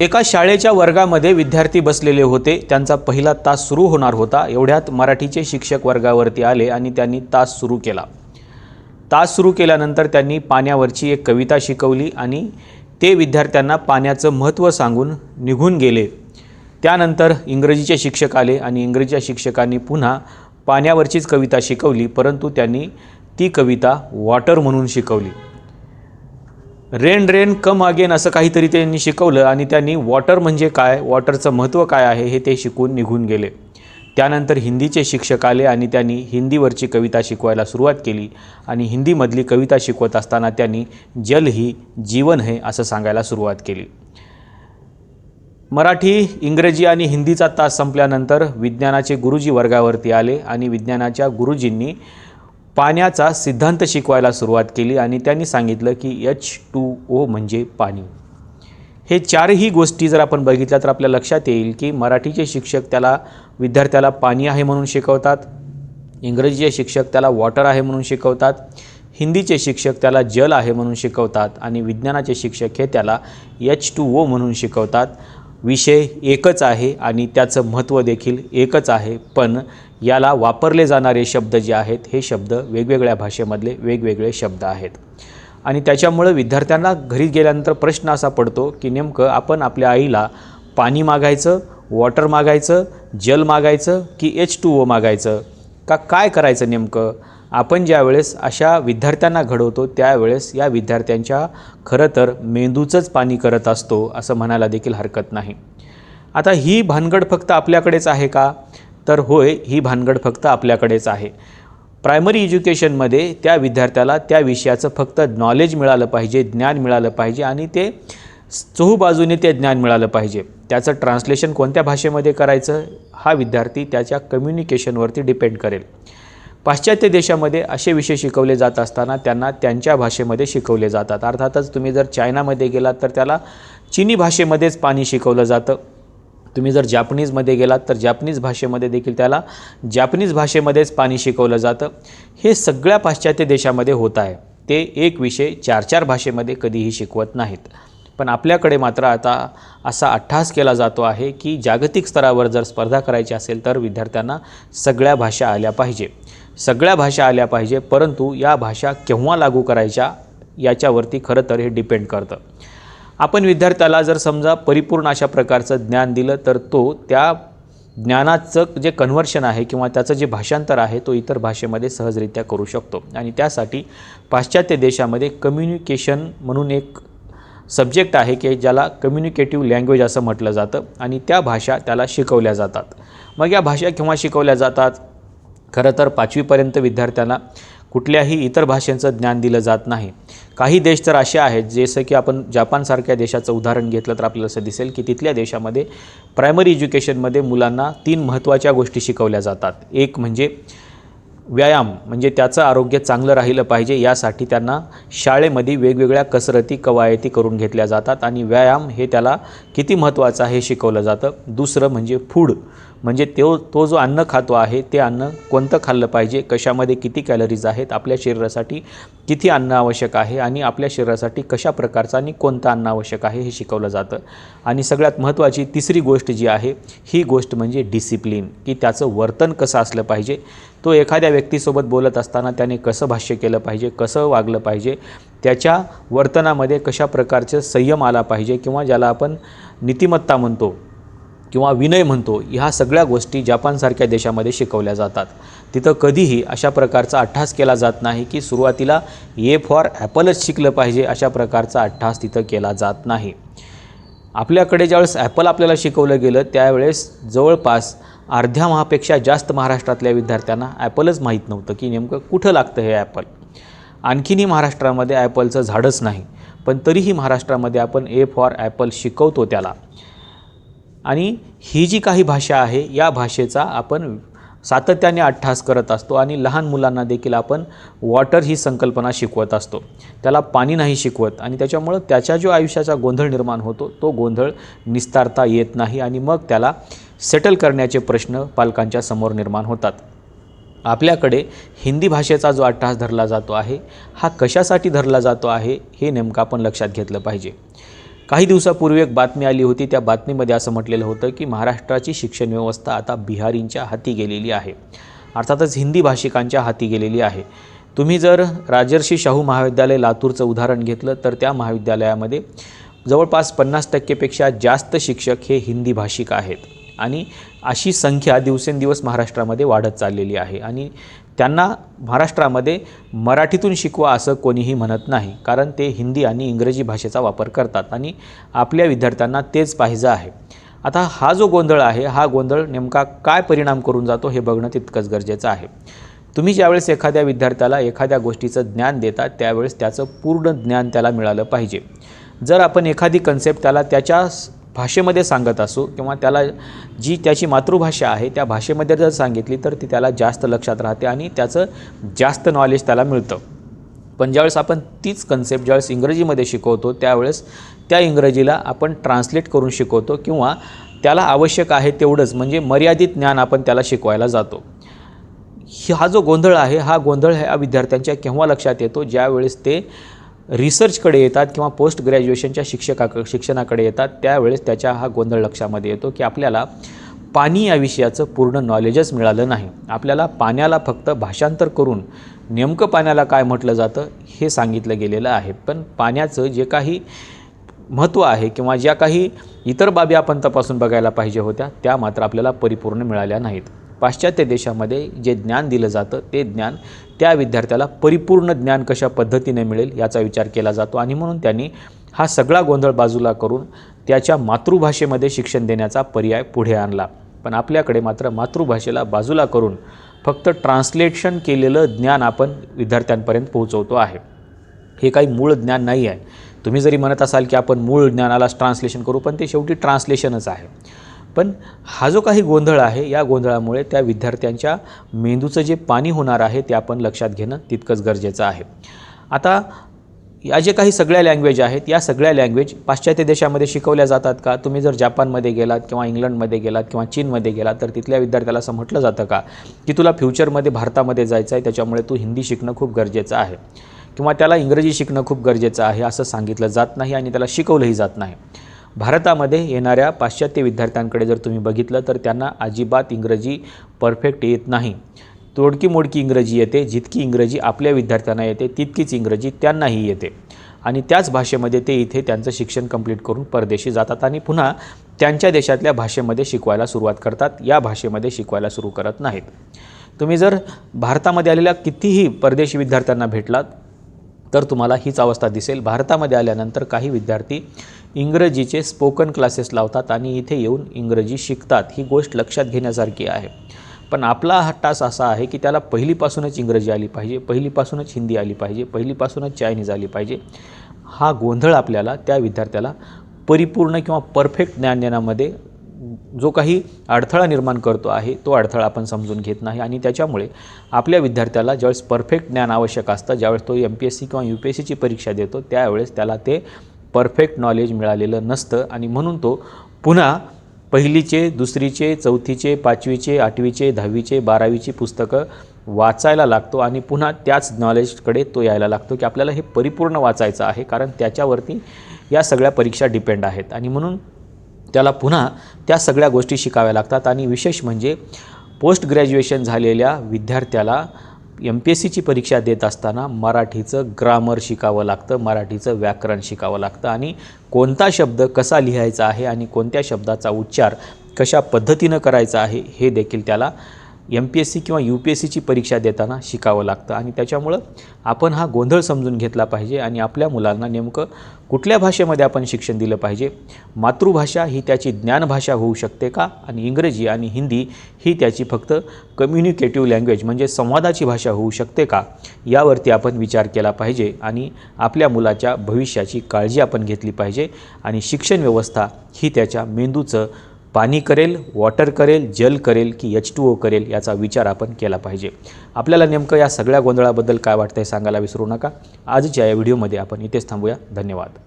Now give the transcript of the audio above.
एका शाळेच्या वर्गामध्ये विद्यार्थी बसलेले होते. त्यांचा पहिला तास सुरू होणार होता. एवढ्यात मराठीचे शिक्षक वर्गावरती आले आणि त्यांनी तास सुरू केला. तास सुरू केल्यानंतर त्यांनी पाण्यावरची एक कविता शिकवली आणि ते विद्यार्थ्यांना पाण्याचं महत्त्व सांगून निघून गेले. त्यानंतर इंग्रजीचे शिक्षक आले आणि इंग्रजीच्या शिक्षकांनी पुन्हा पाण्यावरचीच कविता शिकवली परंतु त्यांनी ती कविता वॉटर म्हणून शिकवली. रेन रेन कम अगेन असं काहीतरी त्यांनी शिकवलं आणि त्यांनी वॉटर म्हणजे काय वॉटरचं महत्त्व काय आहे हे ते शिकून निघून गेले. त्यानंतर हिंदीचे शिक्षक आले आणि त्यांनी हिंदीवरची कविता शिकवायला सुरुवात केली आणि हिंदीमधली कविता शिकवत असताना त्यांनी जल ही जीवन आहे असं सांगायला सुरुवात केली. मराठी इंग्रजी आणि हिंदीचा तास संपल्यानंतर विज्ञानाचे गुरुजी वर्गावरती आले आणि विज्ञानाच्या गुरुजींनी पाण्याचा सिद्धांत शिकवायला सुरुवात केली आणि त्यांनी सांगितलं की एच टू ओ म्हणजे पाणी. हे चारही गोष्टी जर आपण बघितल्या तर आपल्या लक्षात येईल की मराठीचे शिक्षक त्याला विद्यार्थ्याला पाणी आहे म्हणून शिकवतात इंग्रजीचे शिक्षक त्याला वॉटर आहे म्हणून शिकवतात हिंदीचे शिक्षक त्याला जल आहे म्हणून शिकवतात आणि विज्ञानाचे शिक्षक हे त्याला एच टू ओ म्हणून शिकवतात. विषय एकच आहे आणि त्याचं महत्त्व देखील एकच आहे. पण याला वापरले जाणारे शब्द जे आहेत हे शब्द वेगवेगळ्या भाषेमधले वेगवेगळे शब्द आहेत. आणि त्याच्यामुळं विद्यार्थ्यांना घरी गेल्यानंतर प्रश्न असा पडतो की नेमकं आपण आपल्या आईला पाणी मागायचं वॉटर मागायचं जल मागायचं की एच टू ओ मागायचं? का काय करायचं नेमकं? आपण ज्यावेळेस अशा विद्यार्थ्यांना घडवतो त्यावेळेस या विद्यार्थ्यांच्या खरं तर मेंदूचंच पाणी करत असतो असं म्हणायला देखील हरकत नाही. आता ही भानगड फक्त आपल्याकडेच आहे का? तर होय ही भानगड फक्त आपल्याकडेच आहे. प्रायमरी एज्युकेशनमध्ये त्या विद्यार्थ्याला त्या विषयाचं फक्त नॉलेज मिळालं पाहिजे ज्ञान मिळालं पाहिजे आणि ते चहूबाजूने ते ज्ञान मिळालं पाहिजे. त्याचं ट्रान्सलेशन कोणत्या भाषेमध्ये करायचं? हा विद्यार्थी त्याच्या कम्युनिकेशनवरती डिपेंड करेल. पाश्चात्य देशामध्ये असे विषय शिकवले जात असताना त्यांना त्यांच्या भाषेमध्ये शिकवले जातात. अर्थातच तुम्ही जर चायनामध्ये गेलात तर त्याला चिनी भाषेमध्येच पाणी शिकवलं जातं. तुम्ही जर जापनीजमध्ये गेलात तर जापनीज भाषेमध्ये देखील त्याला जापनीज भाषेमध्येच पाणी शिकवलं जातं. हे सगळ्या पाश्चात्य देशामध्ये होत आहे. ते एक विषय चार चार भाषेमध्ये कधीही शिकवत नाहीत. पण आपल्याकडे मात्र आता असा अट्टहास केला जातो आहे की जागतिक स्तरावर जर स्पर्धा करायची असेल तर विद्यार्थ्यांना सगळ्या भाषा आल्या पाहिजे. सगळ्या भाषा आल्या पाहिजे परंतु या भाषा केव्हा लागू करायच्या याच्यावरती खरं तर हे डिपेंड करतं. आपण विद्यार्थ्याला जर समजा परिपूर्ण अशा प्रकारचं ज्ञान दिलं तर तो त्या ज्ञानाचं जे कन्व्हर्शन आहे किंवा त्याचं जे भाषांतर आहे तो इतर भाषेमध्ये सहजरित्या करू शकतो. आणि त्यासाठी पाश्चात्य देशामध्ये कम्युनिकेशन म्हणून एक सब्जेक्ट आहे की ज्याला कम्युनिकेटिव्ह लँग्वेज असं म्हटलं जातं आणि त्या भाषा त्याला शिकवल्या जातात. मग या भाषा केव्हा शिकवल्या जातात? खरं तर पाचवीपर्यंत विद्यार्थ्यांना कुठल्याही इतर भाषेचं ज्ञान दिलं जात नाही. काही देश तर असे आहेत जसं की आपण जपानसारख्या देशाचं उदाहरण घेतलं तर आपल्याला असं दिसेल की तिथल्या देशामध्ये प्रायमरी एज्युकेशनमध्ये मुलांना तीन महत्त्वाच्या गोष्टी शिकवल्या जातात. एक म्हणजे व्यायाम म्हणजे त्याचं आरोग्य चांगलं राहिलं पाहिजे यासाठी त्यांना शाळेमध्ये वेगवेगळ्या कसरती कवायती करून घेतल्या जातात आणि व्यायाम हे त्याला किती महत्त्वाचं आहे हे शिकवलं जातं. दुसरं म्हणजे फूड म्हणजे तो तो जो अन्न खातो आहे ते अन्न कोणतं खाल्लं पाहिजे कशामध्ये किती कॅलरीज आहेत आपल्या शरीरासाठी किती अन्न आवश्यक आहे आणि आपल्या शरीरासाठी कशा प्रकारचं आणि कोणतं अन्न आवश्यक आहे हे शिकवलं जातं. आणि सगळ्यात महत्त्वाची तिसरी गोष्ट जी आहे ही गोष्ट म्हणजे डिसिप्लिन की त्याचं वर्तन कसं असलं पाहिजे. तो एखाद्या व्यक्तीसोबत बोलत असताना त्याने कसं भाष्य केलं पाहिजे कसं वागलं पाहिजे त्याच्या वर्तनामध्ये कशा प्रकारचं संयम आला पाहिजे किंवा ज्याला आपण नीतिमत्ता म्हणतो किंवा विनय म्हणतो ह्या सगळ्या गोष्टी जपानसारख्या देशामध्ये शिकवल्या जातात. तिथं कधीही अशा प्रकारचा अट्टहास केला जात नाही की सुरुवातीला ए फॉर ॲपलच शिकलं पाहिजे अशा प्रकारचा अट्टहास तिथं केला जात नाही. आपल्याकडे ज्यावेळेस ॲपल आपल्याला शिकवलं गेलं त्यावेळेस जवळपास अर्ध्या महापेक्षा जास्त महाराष्ट्रातल्या विद्यार्थ्यांना ॲपलच माहीत नव्हतं की नेमकं कुठं लागतं हे ॲपल. आणखीनही महाराष्ट्रामध्ये ॲपलचं झाडच नाही पण तरीही महाराष्ट्रामध्ये आपण ए फॉर ॲपल शिकवतो त्याला. आणि ही जी काही भाषा आहे या भाषेचा आपण सातत्याने अठ्ठास करत असतो आणि लहान मुलांना देखील आपण वॉटर ही संकल्पना शिकवत असतो. त्याला पाणी नाही शिकवत आणि त्याच्यामुळं त्याच्या जो आयुष्याचा गोंधळ निर्माण होतो तो गोंधळ निस्तारता येत नाही आणि मग त्याला सेटल करण्याचे प्रश्न पालकांच्या समोर निर्माण होतात. आपल्याकडे हिंदी भाषेचा जो अट्टहास धरला जातो आहे हा कशासाठी धरला जातो आहे हे नेमकं आपण लक्षात घेतलं पाहिजे. काही दिवसापूर्वी एक बातमी आली होती. त्या बातमीमध्ये असं म्हटलेलं होतं की महाराष्ट्राची शिक्षण व्यवस्था आता बिहारींच्या हाती गेलेली आहे. अर्थातच हिंदी भाषिकांच्या हाती गेलेली आहे. तुम्ही जर राजर्षी शाहू महाविद्यालय लातूरचं उदाहरण घेतलं तर त्या महाविद्यालयामध्ये जवळपास पन्नास टक्केपेक्षा जास्त शिक्षक हे हिंदी भाषिक आहेत. आणि अशी संख्या दिवसेंदिवस महाराष्ट्रामध्ये वाढत चाललेली आहे. आणि त्यांना महाराष्ट्रामध्ये मराठीतून शिकवा असं कोणीही म्हणत नाही. कारण ते हिंदी आणि इंग्रजी भाषेचा वापर करतात आणि आपल्या विद्यार्थ्यांना तेच पाहिजे आहे. आता हा जो गोंधळ आहे हा गोंधळ नेमका काय परिणाम करून जातो हे बघणं तितकंच गरजेचं आहे. तुम्ही ज्यावेळेस एखाद्या विद्यार्थ्याला एखाद्या गोष्टीचं ज्ञान देता त्यावेळेस त्याचं पूर्ण ज्ञान त्याला मिळालं पाहिजे. जर आपण एखादी कन्सेप्ट त्याला त्याच्या भाषेमध्ये सांगत असू किंवा त्याला जी त्याची मातृभाषा आहे त्या भाषेमध्ये जर सांगितली तर ती त्याला जास्त लक्षात राहते आणि त्याचं जास्त नॉलेज त्याला मिळतं. पण ज्यावेळेस आपण तीच कन्सेप्ट ज्यावेळेस इंग्रजीमध्ये शिकवतो त्यावेळेस त्या इंग्रजीला आपण ट्रान्सलेट करून शिकवतो किंवा त्याला आवश्यक आहे तेवढंच म्हणजे मर्यादित ज्ञान आपण त्याला शिकवायला जातो. ही- हा जो गोंधळ आहे हा गोंधळ ह्या विद्यार्थ्यांच्या केव्हा लक्षात येतो? ज्यावेळेस ते रिसर्चकडे येतात किंवा पोस्ट ग्रॅज्युएशनच्या शिक्षका शिक्षणाकडे येतात त्यावेळेस त्याच्या हा गोंधळ लक्षामध्ये येतो की आपल्याला पाणी या विषयाचं पूर्ण नॉलेजच मिळालं नाही. आपल्याला पाण्याला फक्त भाषांतर करून नेमकं पाण्याला काय म्हटलं जातं हे सांगितलं गेलेलं आहे. पण पाण्याचं जे काही महत्त्व आहे किंवा ज्या काही इतर बाबी आपण तपासून बघायला पाहिजे होत्या त्या मात्र आपल्याला परिपूर्ण मिळाल्या नाहीत. पाश्चात्य देशामध्ये जे ज्ञान दिलं जातं ते ज्ञान त्या विद्यार्थ्याला परिपूर्ण ज्ञान कशा पद्धतीने मिळेल याचा विचार केला जातो. आणि म्हणून त्यांनी हा सगळा गोंधळ बाजूला करून त्याच्या मातृभाषेमध्ये शिक्षण देण्याचा पर्याय पुढे आणला. पण आपल्याकडे मात्र मातृभाषेला बाजूला करून फक्त ट्रान्सलेशन केलेलं ज्ञान आपण विद्यार्थ्यांपर्यंत पोहोचवतो आहे. हे काही मूळ ज्ञान नाही आहे. तुम्ही जरी म्हणत असाल की आपण मूळ ज्ञानालाच ट्रान्सलेशन करू पण ते शेवटी ट्रान्सलेशनच आहे. पण हा जो काही गोंधळ आहे या गोंधळामुळे त्या विद्यार्थ्यांच्या मेंदूचं जे पाणी होणार आहे ते आपण लक्षात घेणं तितकंच गरजेचं आहे. आता या जे काही सगळ्या लँग्वेज आहेत या सगळ्या लँग्वेज पाश्चात्य देशामध्ये शिकवल्या जातात का? तुम्ही जर जपानमध्ये गेलात किंवा इंग्लंडमध्ये गेलात किंवा चीनमध्ये गेलात तर तिथल्या विद्यार्थ्याला असं म्हटलं जातं का? की तुला फ्युचरमध्ये भारतामध्ये जायचं आहे त्याच्यामुळे तू हिंदी शिकणं खूप गरजेचं आहे. किंवा त्याला इंग्रजी शिकणं खूप गरजेचं आहे असं सांगितलं जात नाही आणि त्याला शिकवलंही जात नाही. भारतामध्ये येणाऱ्या पाश्चात्य विद्यार्थ्यांकडे जर तुम्ही बघितलं तर त्यांना अजिबात इंग्रजी परफेक्ट येत नाही. तोडकी मोडकी इंग्रजी येते जितकी इंग्रजी आपल्या विद्यार्थ्यांना येते तितकीच इंग्रजी त्यांनाही येते. आणि त्याच भाषेमध्ये ते इथे त्यांचं शिक्षण कंप्लीट करून परदेशी जातात आणि पुन्हा त्यांच्या देशातल्या भाषेमध्ये शिकवायला सुरुवात करतात. या भाषेमध्ये शिकवायला सुरू करत नाहीत. तुम्ही जर भारतामध्ये आलेल्या कितीही परदेशी विद्यार्थ्यांना भेटलात तर तुम्हाला हीच अवस्था दिसेल. भारतामध्ये आल्यानंतर काही विद्यार्थी इंग्रजीचे स्पोकन क्लासेस लावतात आणि इथे येऊन इंग्रजी शिकतात. ही गोष्ट लक्षात घेण्यासारखी आहे. पण आपला हा टास असा आहे की त्याला पहिलीपासूनच इंग्रजी आली पाहिजे पहिलीपासूनच हिंदी आली पाहिजे पहिलीपासूनच चायनीज आली पाहिजे. हा गोंधळ आपल्याला त्या विद्यार्थ्याला परिपूर्ण किंवा परफेक्ट ज्ञान देण्यामध्ये जो काही अडथळा निर्माण करतो आहे तो अडथळा आपण समजून घेत नाही आणि त्याच्यामुळे आपल्या विद्यार्थ्याला ज्यावेळेस परफेक्ट ज्ञान आवश्यक असतं ज्यावेळेस तो एम पी एस सी किंवा यू पी एस सीची परीक्षा देतो त्यावेळेस त्याला ते परफेक्ट नॉलेज मिळालेलं नसतं आणि म्हणून तो पुन्हा पहिलीचे दुसरीचे चौथीचे पाचवीचे आठवीचे दहावीचे बारावीची पुस्तकं वाचायला लागतो आणि पुन्हा त्याच नॉलेजकडे तो यायला लागतो की आपल्याला हे परिपूर्ण वाचायचं आहे कारण त्याच्यावरती या सगळ्या परीक्षा डिपेंड आहेत आणि म्हणून त्याला पुन्हा त्या सगळ्या गोष्टी शिकाव्या लागतात. आणि विशेष म्हणजे पोस्ट ग्रॅज्युएशन झालेल्या विद्यार्थ्याला एम पी एस सीची परीक्षा देत असताना मराठीचं ग्रामर शिकावं लागतं मराठीचं व्याकरण शिकावं लागतं. आणि कोणता शब्द कसा लिहायचा आहे आणि कोणत्या शब्दाचा उच्चार कशा पद्धतीनं करायचा आहे हे देखील त्याला एम पी एस सी किंवा यू पी एस सीची परीक्षा देताना शिकावं लागतं. आणि त्याच्यामुळं आपण हा गोंधळ समजून घेतला पाहिजे आणि आपल्या मुलांना नेमकं कुठल्या भाषेमध्ये आपण शिक्षण दिलं पाहिजे? मातृभाषा ही त्याची ज्ञानभाषा होऊ शकते का? आणि इंग्रजी आणि हिंदी ही त्याची फक्त कम्युनिकेटिव्ह लँग्वेज म्हणजे संवादाची भाषा होऊ शकते का? यावरती आपण विचार केला पाहिजे आणि आपल्या मुलाच्या भविष्याची काळजी आपण घेतली पाहिजे. आणि शिक्षण व्यवस्था ही त्याच्या मेंदूचं पाणी करेल वॉटर करेल जल करेल की एच टू ओ करेल याचा विचार आपण केला पाहिजे. आपल्याला नेमकं या सगळ्या गोंधळाबद्दल काय वाटतं हे सांगायला विसरू नका. आजच्या या व्हिडिओमध्ये आपण इथेच थांबूया. धन्यवाद.